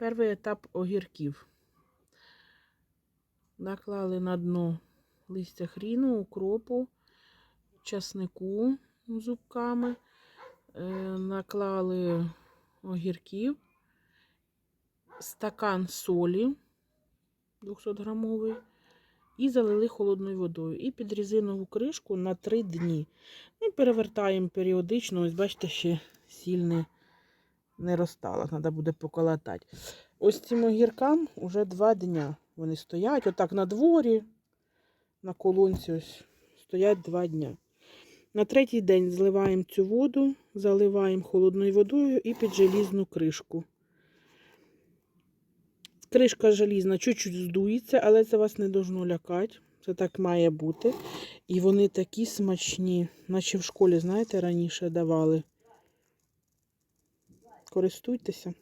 Перший етап огірків. Наклали на дно листя хріну, укропу, часнику зубками, е, наклали огірків, стакан солі 200 грамовий і залили холодною водою. І під резинову кришку на 3 дні. Ну, і перевертаємо періодично. Ось бачите, ще сіль не, розтала, треба буде поколотати. Ось цим огіркам вже 2 дня. Вони стоять отак на дворі, на колонці ось стоять 2 дня. На третій день зливаємо цю воду, заливаємо холодною водою і під желізну кришку. Кришка желізна чуть-чуть здується, але це вас не должно лякати. Це так має бути. І вони такі смачні, наче в школі, знаєте, раніше давали. Користуйтеся.